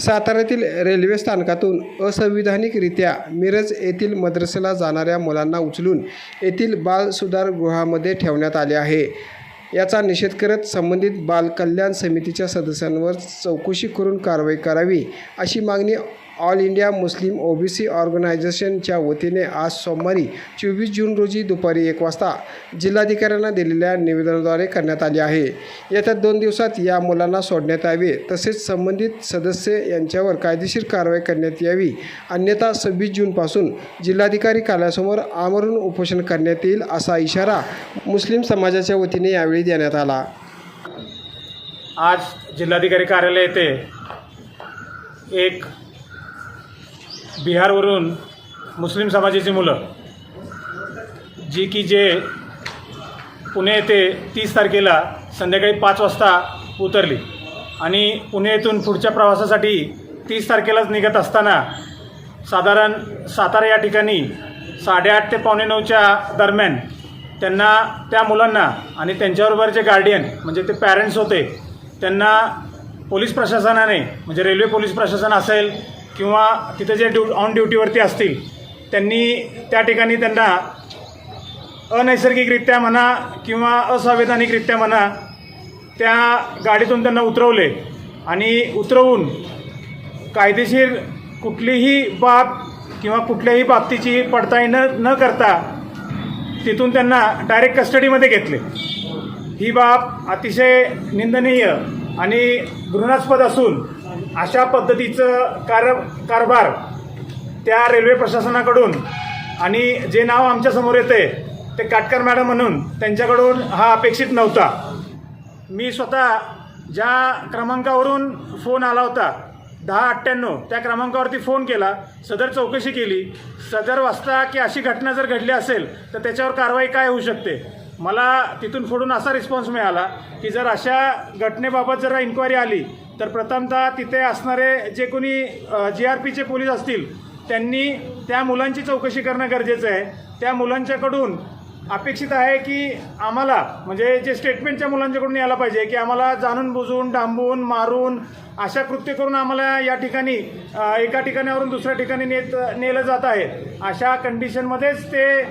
साताऱ्यातील रेल्वे स्थानकातून असंविधानिकरित्या मिरज येथील मद्रसेला जाणाऱ्या मुलांना उचलून येथील बाल सुधार गृहामध्ये ठेवण्यात आले आहे. याचा निषेध करत संबंधित बाल कल्याण समितीच्या सदस्यांवर चौकशी करून कारवाई करावी अशी मागणी ऑल इंडिया मुस्लिम ओबीसी ऑर्गनायझेशनच्या वतीने आज सोमवारी चोवीस जून रोजी दुपारी एक वाजता जिल्हाधिकाऱ्यांना दिलेल्या निवेदनाद्वारे करण्यात आली आहे. येत्या दोन दिवसात या मुलांना सोडण्यात यावे तसेच संबंधित सदस्य यांच्यावर कायदेशीर कारवाई करण्यात यावी. अन्यथा सव्वीस जूनपासून जिल्हाधिकारी कार्यालयासमोर आमरण उपोषण करण्यात येईल असा इशारा मुस्लिम समाजाच्या वतीने यावेळी देण्यात आला. आज जिल्हाधिकारी कार्यालय येथे एक बिहारवरून मुस्लिम समाजाची मुलं जी की जे पुणे येथे तीस तारखेला संध्याकाळी पाच वाजता उतरली आणि पुणे येथून पुढच्या प्रवासासाठी तीस तारखेलाच निघत असताना साधारण सातारा या ठिकाणी साडेआठ ते पावणे नऊच्या दरम्यान त्यांना त्या मुलांना आणि त्यांच्याबरोबर जे गार्डियन म्हणजे ते पॅरेंट्स होते त्यांना पोलीस प्रशासनाने म्हणजे रेल्वे पोलीस प्रशासन असेल किंवा तिथं जे ड्यू ऑन ड्युटीवरती असतील त्यांनी त्या ठिकाणी त्यांना अनैसर्गिकरित्या म्हणा किंवा असंवैधानिकरित्या म्हणा त्या गाडीतून त्यांना उतरवले आणि उतरवून कायदेशीर कुठलीही बाब किंवा कुठल्याही बाबतीची पडताळणी न न करता तिथून त्यांना डायरेक्ट कस्टडीमध्ये घेतले. ही बाब अतिशय निंदनीय आणि घृणास्पद असून अशा पद्धतीचं कार कारभार त्या रेल्वे प्रशासनाकडून आणि जे नाव आमच्यासमोर येते ते काटकर मॅडम म्हणून त्यांच्याकडून हा अपेक्षित नव्हता. मी स्वतः ज्या क्रमांकावरून फोन आला होता दहा अठ्ठ्याण्णव त्या क्रमांकावरती फोन केला सदर चौकशी केली सदर वाजता की अशी घटना जर घडली असेल तर त्याच्यावर कारवाई काय होऊ शकते? मला तिथून फोडून असा रिस्पॉन्स मिळाला की जर अशा घटनेबाबत जर इन्क्वायरी आली तर प्रथमतः तिथे असणारे जे कोणी जी आर पीचे पोलीस असतील त्यांनी त्या मुलांची चौकशी करणं गरजेचं आहे. त्या मुलांच्याकडून अपेक्षित आहे की आम्हाला म्हणजे जे स्टेटमेंटच्या मुलांच्याकडून यायला पाहिजे की आम्हाला जाणून बुजून डांबून मारून अशा कृत्य करून आम्हाला या ठिकाणी एका ठिकाणावरून दुसऱ्या ठिकाणी नेत नेलं जात आहे. अशा कंडिशनमध्येच ते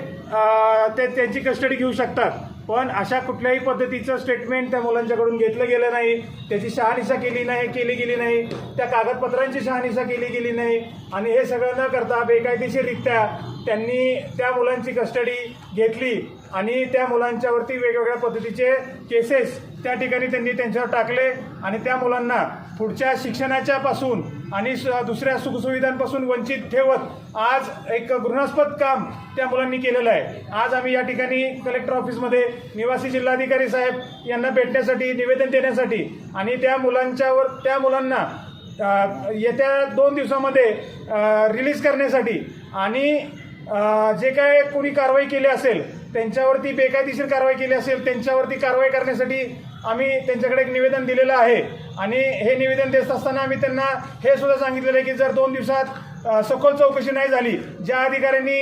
ते त्यांची कस्टडी घेऊ शकतात. पण अशा कुठल्याही पद्धतीचं स्टेटमेंट त्या मुलांच्याकडून घेतलं गेलं नाही. त्याची शहानिशा केली नाही केली गेली नाही. त्या कागदपत्रांची शहानिशा केली गेली नाही. आणि हे सगळं न करता बेकायदेशीररित्या त्यांनी त्या मुलांची कस्टडी घेतली. आणि त्या मुलांच्यावरती वेगवेगळ्या पद्धतीचे केसेस त्या ठिकाणी त्यांनी त्यांच्यावर टाकले. आणि त्या मुलांना पुढच्या शिक्षणाच्यापासून आणि स- दुसऱ्या सुखसुविधांपासून वंचित ठेवत आज एक घृणास्पद काम त्या मुलांनी केलेलं आहे. आज आम्ही या ठिकाणी कलेक्टर ऑफिसमध्ये निवासी जिल्हाधिकारी साहेब यांना भेटण्यासाठी निवेदन देण्यासाठी आणि त्या मुलांच्यावर त्या मुलांना येत्या दोन दिवसामध्ये रिलीज करण्यासाठी आणि जे काय कोणी कारवाई केली असेल त्यांच्यावरती बेकायदेशीर कारवाई केली असेल त्यांच्यावरती कारवाई करण्यासाठी आम्ही त्यांच्याकडे एक निवेदन दिलेलं आहे. आणि हे निवेदन देत असताना आम्ही त्यांना हे सुद्धा सांगितलेलं आहे की जर दोन दिवसात सखोल चौकशी नाही झाली ज्या अधिकाऱ्यांनी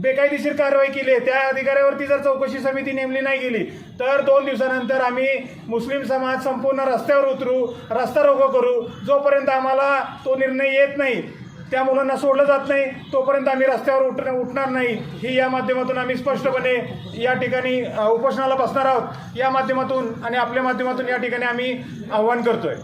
बेकायदेशीर कारवाई केली आहे त्या अधिकाऱ्यावरती जर चौकशी समिती नेमली नाही गेली तर दोन दिवसानंतर आम्ही मुस्लिम समाज संपूर्ण रस्त्यावर उतरू रस्ता रोको करू जोपर्यंत आम्हाला तो निर्णय येत नाही. त्या मुलांना सोडलं जात नाही. तोपर्यंत आम्ही रस्त्यावर उठ उठणार नाही. ही या माध्यमातून आम्ही स्पष्टपणे या ठिकाणी उपोषणाला बसणार आहोत. या माध्यमातून आणि आपल्या माध्यमातून या ठिकाणी आम्ही आव्हान करतोय.